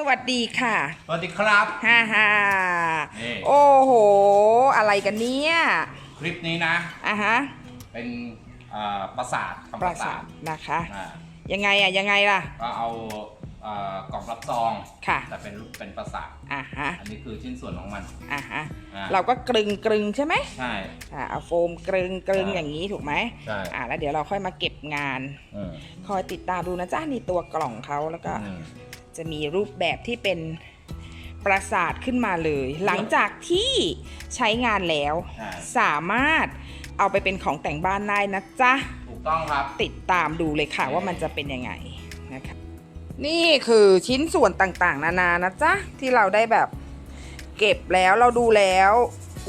สวัสดีค่ะ สวัสดีครับ ฮ่าฮ่านี่ โอ้โห อะไรกันเนี่ยคลิปนี้นะ อะฮะเป็นเอ่อปราสาทคำปปราราสาสาททนะคะ อ่ายังไงอะยังไงล่ะ ก็เอาเอ่อกล่องรับซองค่ะ แต่เป็นรูปเป็นปราสาทอะฮะ อันนี้คือชิ้นส่วนของมันอะฮะ อ่าเราก็กรึงกรึงใช่ไหมใช่ อ่าเอาโฟมกรึงกรึงอ่า อย่างนี้ถูกไหมใช่อ่าแล้วเดี๋ยวเราค่อยมาเก็บงาน อืมคอยติดตามดูนะจ๊ะนี่ตัวกล่องเขาแล้วก็อืม จะมีรูปแบบที่เป็นปราสาทขึ้นมาเลย หลังจากที่ใช้งานแล้วใช่สามารถเอาไปเป็นของแต่งบ้านได้นะจ๊ะ ถูกต้องครับ ติดตามดูเลยค่ะโอเคว่ามันจะเป็นยังไงนะคะ นี่คือชิ้นส่วนต่างๆ นานานะจ๊ะ ที่เราได้แบบเก็บแล้วเราดูแล้ว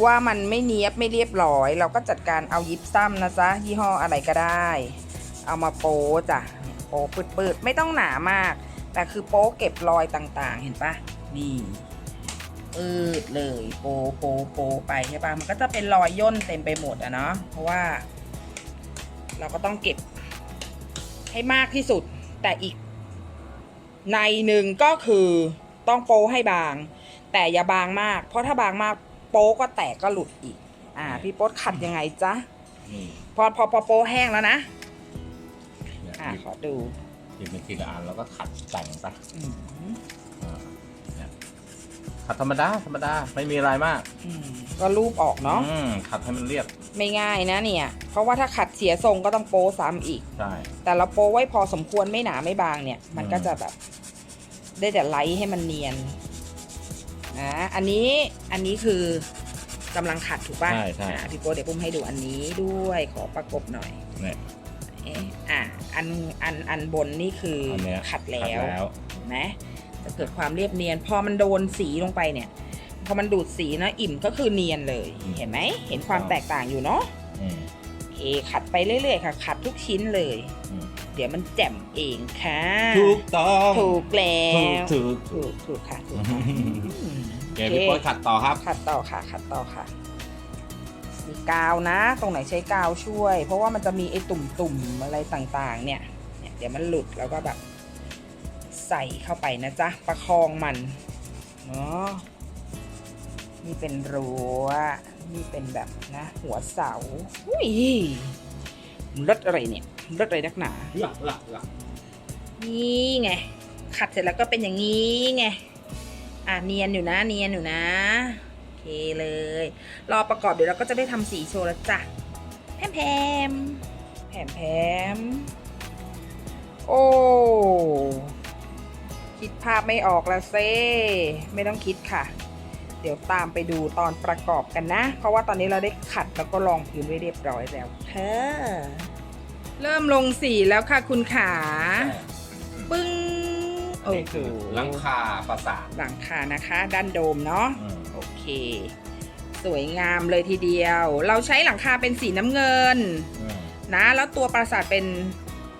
ว่ามันไม่เนียบไม่เรียบร้อย เราก็จัดการเอายิปซัมนะจ๊ะ ยี่ห้ออะไรก็ได้ เอามาโป๊จ้ะโป๊ปืดๆ ไม่ต้องหนามาก แต่คือโป๊เก็บรอยต่างๆ เห็นปะนี่ปืดเลยโป๊โป๊โป๊ไปใช่ปะมันก็จะเป็นรอยย่นเต็มไปหมดอะเนาะเพราะว่า เราก็ต้องเก็บให้มากที่สุด แต่อีก ในหนึ่งก็คือต้องโป๊ให้บาง แต่อย่าบางมาก เพราะถ้าบางมากโป๊ก็แตกก็หลุดอีก อ่า พี่โป๊ดขัดยังไงจ๊ะนี่พอพอพอโป๊แห้งแล้วนะเนี่ยอ่าขอดู หยิบเป็นทีละอันแล้วก็ขัดแต่งซะอืมอ่าเนี่ยขัดธรรมดาธรรมดาไม่มีอะไรมากอืมก็รูปออกเนาะอืมขัดให้มันเรียบไม่ง่ายนะเนี่ย เพราะว่าถ้าขัดเสียทรงก็ต้องโป๊ซ้ำอีก ใช่ แต่เราโป๊ไว้พอสมควรไม่หนาไม่บางเนี่ย มันอืมก็จะแบบ ได้แต่ไลท์ให้มันเนียนนะอันนี้อันนี้คือกำลังขัดถูกป่ะใช่ใช่ อะพี่โป๊เดี๋ยวปุ้มให้ดูอันนี้ด้วยขอประกบหน่อย เนี่ยเอ๊ะอะอันอันอันบนนี่คืออนเนี้ยขัดแล้ขัดวแล้ว เห็นไหมจะเกิดความเรียบเนียน พอมันโดนสีลงไปเนี่ย พอมันดูดสีนะอิ่มก็คือเนียนเลย อืม เห็นไหมเห็นความแตกต่างอยู่เนาะอืมโอเคขัดไปเรื่อยๆค่ะ ขัดทุกชิ้นเลย อืมเดี๋ยวมันแจ่มเองค่ะถูกต้องถูกแล้ถูกวถูก ถูกถูกค่ะถูกค่ะอืมเดี๋ยวพี่โป๊ยขัดต่อครับ ขัดต่อค่ะขัดต่อค่ะ มีกาวนะ ตรงไหนใช้กาวช่วย เพราะว่ามันจะมีไอ้ตุ่มๆอะไรต่างๆ เนี่ยเนี่ย เดี๋ยวมันหลุดแล้วก็แบบ ใส่เข้าไปนะจ๊ะ ประคองมันเนาะนี่เป็นรั้วนี่เป็นแบบนะ หัวเสาอุ้ยรถอะไรเนี่ยรถอะไรนักหนาหลักหลักหลักนี่ไงขัดเสร็จแล้วก็เป็นอย่างนี้ไงอะเนียนอยู่นะ เนียนอยู่นะ เคเลย รอประกอบเดี๋ยวเราก็จะได้ทำสีโชว์แล้วจ้ะแพมแพมแพมแพมโอ้ คิดภาพไม่ออกแล้วเซ่ไม่ต้องคิดค่ะ เดี๋ยวตามไปดูตอนประกอบกันนะ เพราะว่าตอนนี้เราได้ขัดแล้วก็ลองพื้นไว้เรียบร้อยแล้วค่ะเริ่มลงสีแล้วค่ะคุณขา ปึ้งอันนี้คือหลังคาปราสาทหลังคานะคะ ด้านโดมเนาะ อืมโอ เค สวยงามเลยทีเดียว เราใช้หลังคาเป็นสีน้ำเงิน อืมนะ แล้วตัวปราสาทเป็น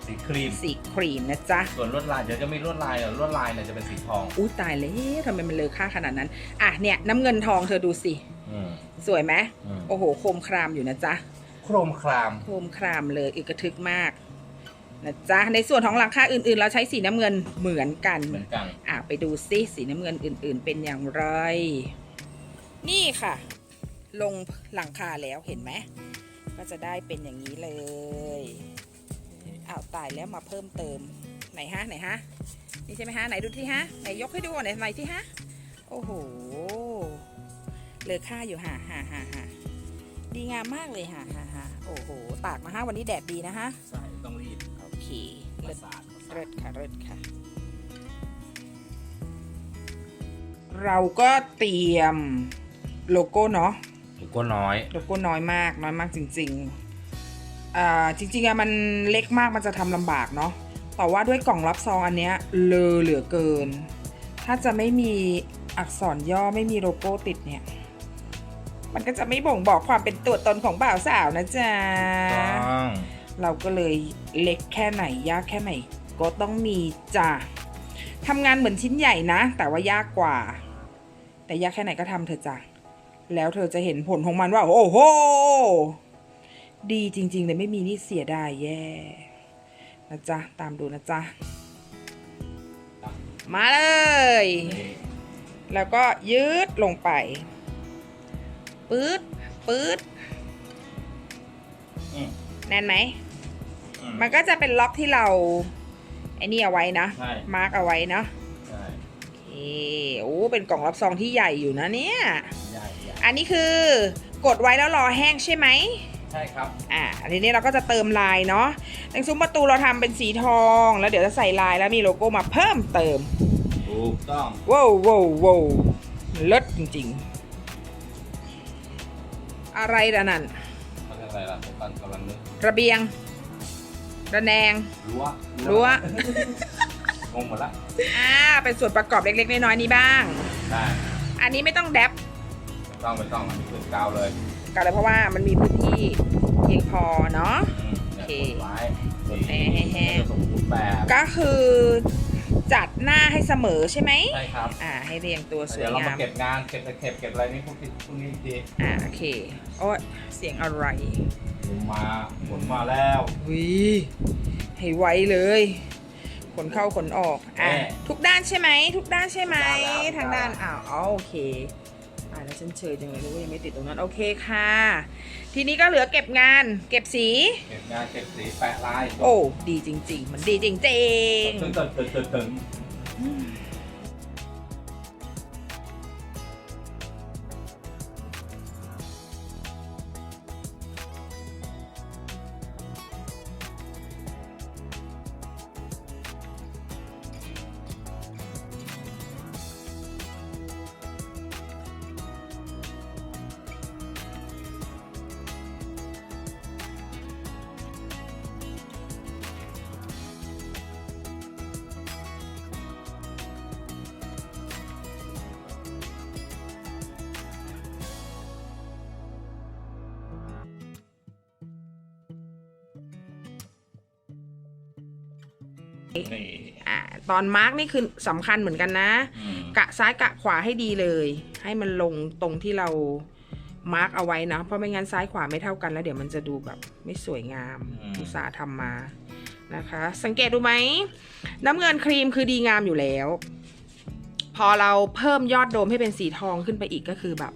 สีครีม สีครีมนะจ๊ะ ส่วนลวดลายเดี๋ยวจะมีลวดลายเหรอลวดลายเนี่ยจะเป็นสีทองอู้ตายเลยทำไมมันเลอค่าขนาดนั้น อะเนี่ยน้ำเงินทองเธอดูสิ อืมสวยไหมอืมโอ้โหโคมครามอยู่นะจ๊ะ โครมคราม โคมครามเลยอึกกระทึกมากนะจ๊ะในส่วนของหลังคาอื่นๆ เราใช้สีน้ำเงินเหมือนกัน เหมือนกัน อะไปดูซิสีน้ำเงินอื่นๆ เป็นอย่างไร นี่ค่ะ ลงหลังคาแล้วเห็นไหม ก็จะได้เป็นอย่างนี้เลยอ้าวตายแล้วมาเพิ่มเติมไหนฮะไหนฮะนี่ใช่ไหมฮะไหนดูที่ฮะไหนยกให้ดูก่อนไหนไหนที่ฮะโอ้โหเหลือค่าอยู่ฮะฮะฮะฮะดีงามมากเลยฮะฮะฮะโอ้โหตากมาฮะวันนี้แดดดีนะฮะใช่ต้องรีดโอเคปเลิราศสาทเลิศค่ะเลิศค่ะ เราก็เตรียม โลโก้เนาะถูกก็น้อยโลโก้น้อยมากน้อยมากจริงๆอ่าจริงๆอะมันเล็กมากมันจะทำลำบากเนาะแต่ว่าด้วยกล่องรับซองอันเนี้ยเลอเหลือเกิน ถ้าจะไม่มีอักษรย่อไม่มีโลโก้ติดเนี่ย มันก็จะไม่บ่งบอกความเป็นตัวตนของบ่าวสาวนะจ๊ะต้องเราก็เลยเล็กแค่ไหนยากแค่ไหน ก็ต้องมีจ้ะทำงานเหมือนชิ้นใหญ่นะ แต่ว่ายากกว่า แต่ยากแค่ไหนก็ทำเถอะจ้ะ แล้วเธอจะเห็นผลของมันว่า โอ้โห ดีจริง ๆ เลยไม่มีนี่เสียดายแย่นะจ๊ะ ตามดูนะจ๊ะมมาเลยนี่แล้วก็ยืดลงไปปื๊ดปื๊ดอืมแน่นไหมอืมมันก็จะเป็นล็อกที่เราไอ้นี่เอาไว้นะใช่มาร์กเอาไว้เนาะใช่โอเค โอ้ เป็นกล่องรับซองที่ใหญ่อยู่นะเนี่ยใหญ่ใหญ่ อันนี้คือกดไว้แล้วรอแห้งใช่ไหมใช่ครับ อ่าทีนี้เราก็จะเติมลายเนาะตรงซุ้มประตูเราทำเป็นสีทอง แล้วเดี๋ยวจะใส่ลายแล้วมีโลโก้มาเพิ่มเติม ถูกต้องว้าวว้าวว้าวเลิศจริง ๆ อะไรล่ะนั่นเขาเรียกอะไรล่ะผมกำลังกำลังนึกระเบียง ระแนง รั้ว รั้วงงหมดละ อ่า เป็นส่วนประกอบเล็กๆ น้อยๆนี้บ้าง ได้ อันนี้ไม่ต้องแดบไม่ ต้องไม่ต้องอันนี้เป็นกาวเลยกันเลยเพราะว่ามันมีพื้นที่เพียงพอเนาะอืมเนี่ยโอเคกดไว้ส่วนแห้งๆนี้จะสมบูรณ์แบบก็คือจัดหน้าให้เสมอใช่ไหมใช่ครับอ่า ให้เรียงตัวสวยเดี๋ยวเรามางามเก็บงานเก็บตะเข็บเก็บอะไรนี่พวกที่พวกนี้อีกทีอ่าโอเคโอ้ยเสียงอะไรฝนมาฝนมาแล้ววิให้ไวเลยขนเข้าขนออกอะแน่ทุกด้านใช่ไหมทุกด้านใช่ไหมทุกด้านแล้วทางด้านอ้าวอ๋อโอเค อ่าแล้วฉันเชยจังเลยรู้ว่ายังไม่ติดตรงนั้น โอเคค่ะ ทีนี้ก็เหลือเก็บงาน เก็บสี เก็บงานเก็บสีแปะลายโอ้ ดีจริง ๆ มันดีจริงตึงตึงตึงตึงตึง นี่ๆอ่าตอนมาร์กนี่คือสำคัญเหมือนกันนะ อืมกะซ้ายกะขวาให้ดีเลย ให้มันลงตรงที่เรามาร์กเอาไว้นะ เพราะไม่งั้นซ้ายขวาไม่เท่ากันแล้วเดี๋ยวมันจะดูแบบไม่สวยงามอุตสาห์ทำมานะคะ สังเกตดูไหม น้ำเงินครีมคือดีงามอยู่แล้ว พอเราเพิ่มยอดโดมให้เป็นสีทองขึ้นไปอีกก็คือแบบ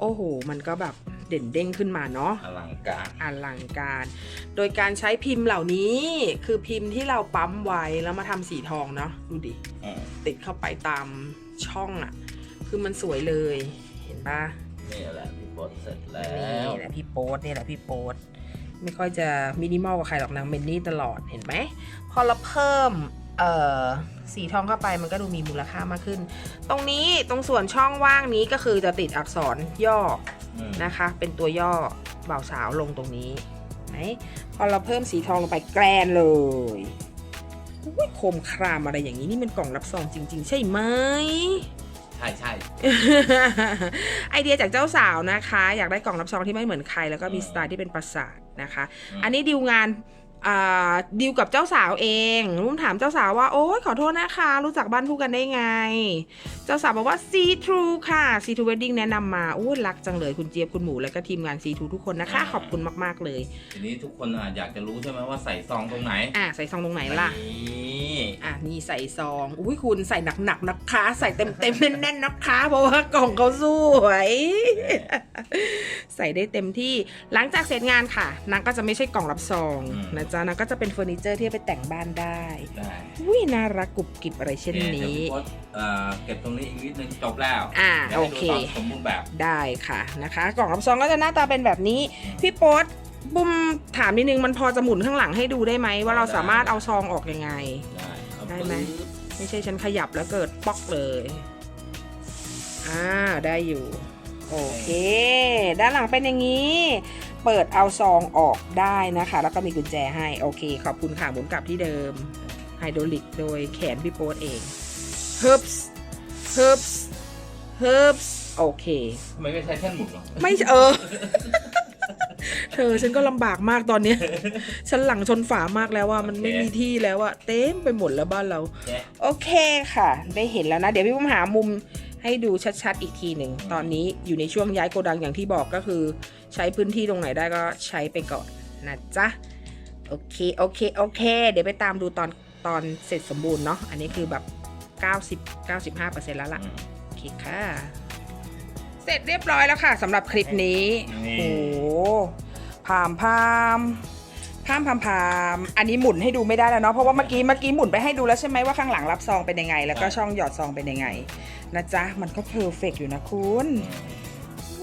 โอ้โห มันก็แบบ เด่นเด้งขึ้นมาเนาะอลังการอลังการ โดยการใช้พิมพ์เหล่านี้คือพิมพ์ที่เราปั๊มไว้แล้วมาทำสีทองเนาะดูดิอืมติดเข้าไปตามช่องอะ่ะ คือมันสวยเลย เห็นปะนี่แหละพี่บดเสร็จแล้นี่วแหละพี่โป๊ตนี่แหละพี่โป๊ตไม่ค่อยจะมินิมอลกับใครหรอกนางเมนนี่ตลอดเห็นไหม พอเราเพิ่มเอ่อ สีทองเข้าไปมันก็ดูมีมูลค่ามากขึ้น ตรงนี้ตรงส่วนช่องว่างนี้ก็คือจะติดอักษรย่ออืมนะคะ เป็นตัวย่อบ่าวสาวลงตรงนี้ไหมพอเราเพิ่มสีทองลงไปแกรนเลยอุ้ยโคมครามอะไรอย่างนี้นี่มันกล่องรับซองจริง ๆ ใช่ไหมใช่ใช่ไอเดียจากเจ้าสาวนะคะ อยากได้กล่องรับซองที่ไม่เหมือนใคร แล้วก็มีสไตล์ที่เป็นปราสาทนะคะ อันนี้ดีลงานอ่า ดีลกับเจ้าสาวเองรุ่มถามเจ้าสาวว่า โอ๊ยขอโทษนะคะ รู้จักบ้านคู่กันได้ไง เจ้าสาวบอกว่า C True ค่ะ C True Wedding แนะนำมาอู้รักจังเลยคุณเจี๊ยบคุณหมูแล้วก็ทีมงาน C True ทุกคนนะคะ ขอบคุณมาก ๆ เลยทีนี้ทุกคนอะอยากจะรู้ใช่ไหมว่าใส่ซองตรงไหน อะใส่ซองตรงไหนล่ะนี่อะนี่ใส่ซองอุ้ยคุณใส่หนักๆนะคะ ใส่เต็มๆแน่นๆนะคะ เพราะว่ากล่องเขาสวยใส่ได้เต็มที่หลังจากเสร็จงานค่ะนางก็จะไม่ใช่กล่องรับซองนะจ๊ะนางก็จะเป็นเฟอร์นิเจอร์ที่เอาไปแต่งบ้านได้ได้อุ้ยน่ารักกรุบกริบอะไรเช่นเดี๋ยวนี้พี่บดเอ่อเก็บตรงนี้อีกนิดนึงจบแล้วอ่าดี๋ยวให้โอเคดูตนสมบูรณ์แบบได้ค่ะนะคะ กล่องรับซองก็จะหน้าตาเป็นแบบนี้ พี่โป๊ตบุ้มถามนิดนึงมันพอจะหมุนข้างหลังให้ดูได้ไหมว่าเราสามารถเอาซองออกยังไง ได้เอาได้ไหม ปึ๊บไม่ใช่ฉันขยับแล้วเกิดป๊อกเลย อ่า ได้อยู่ โอเค ด้านหลังเป็นอย่างนี้ เปิดเอาซองออกได้นะคะ แล้วก็มีกุญแจให้โอเค ขอบคุณค่ะหมุนกลับที่เดิมไฮโดรลิกโดยแขนพี่โป๊ตเองฮึบส์ฮึบส์ฮึบส์โอเค ทำไมไม่ใช้แท่นหมุนหรอไม่เออ เธอฉันก็ลำบากมากตอนเนี้ยฉันหลังชนฝามากแล้วว่ามันไม่มีที่แล้วอะเต็มไปหมดแล้วบ้านเราแกะโอเคค่ะ ได้เห็นแล้วนะ เดี๋ยวพี่ปุ้มหามุม ให้ดูชัดๆ อีกทีหนึ่ง ตอนนี้อยู่ในช่วงย้ายโกดังอย่างที่บอกก็คือ ใช้พื้นที่ตรงไหนได้ก็ใช้ไปก่อนนะจ๊ะ โอเค โอเค โอเค เดี๋ยวไปตามดูตอนตอนเสร็จสมบูรณ์เนาะ อันนี้คือแบบ 90 95%แล้วล่ะอืมโอเคค่ะ เสร็จเรียบร้อยแล้วค่ะสำหรับคลิปนี้นี่โอ้โหพามพามพามพามพามอันนี้หมุนให้ดูไม่ได้แล้วเนาะ เพราะว่าเมื่อกี้เมื่อกี้หมุนไปให้ดูแล้วใช่ไหมว่าข้างหลังรับซองเป็นยังไง แล้วก็ช่องหยอดซองเป็นยังไง นะจ๊ะ มันก็เพอร์เฟกอยู่นะคุณ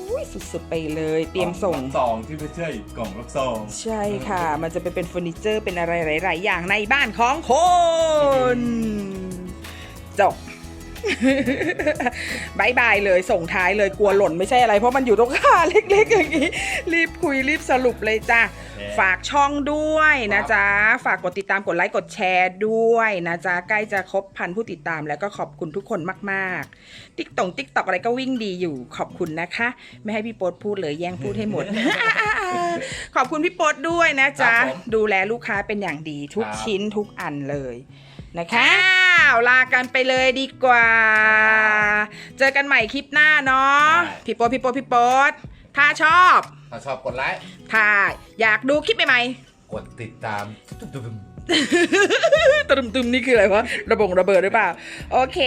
อุ้ยสุดๆไปเลยเตรียมส่งกล่อรับซองที่ไม่ใช่กล่องรับซอง ใช่ค่ะ มันจะไปเป็นเฟอร์นิเจอร์เป็นอะไรหลาย ๆ อย่างในบ้านของคน จบ บายบายเลยส่งท้ายเลยกลัวหล่นไม่ใช่อะไร เพราะมันอยู่ตรงขาเล็กๆอย่างนี้ รีบคุยรีบสรุปเลยจ้ะ ฝากช่องด้วยนะจ๊ะ ฝากกดติดตามกดไลค์กดแชร์ด้วยนะจ๊ะ ใกล้จะครบพันผู้ติดตามแล้วก็ขอบคุณทุกคนมากๆ ติ๊กตงติ๊กตอกอะไรก็วิ่งดีอยู่ขอบคุณนะคะ ไม่ให้พี่โป๊ตพูดเลยแย่งพูดให้หมด ขอบคุณพี่โป๊ตด้วยนะจ๊ะครับผมดูแลลูกค้าเป็นอย่างดีทุกครับชิ้นทุกอันเลยนะคะอ้าวลากันไปเลยดีกว่า เจอกันใหม่คลิปหน้าเนาะได้พี่โป๊ตพี่โป๊ตพี่โป๊ตถ้าชอบ ถ้าชอบกดไลค์ถ้าอยากดูคลิปใหม่กดติดตามๆตุมตุมๆนี่คืออะไรวะระบงระเบิดหรือเปล่า โอเค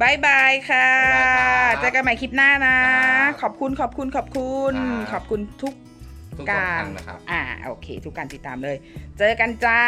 บายบายค่ะ บ๊ายบายครับเจอกันใหม่คลิปหน้านะ ครับขอบคุณขอบคุณขอบคุณ ครับ ขอบคุณทุก ทุกกาท่ารนนะครับ อ่า โอเค ทุกการติดตามเลย เจอกันจ้า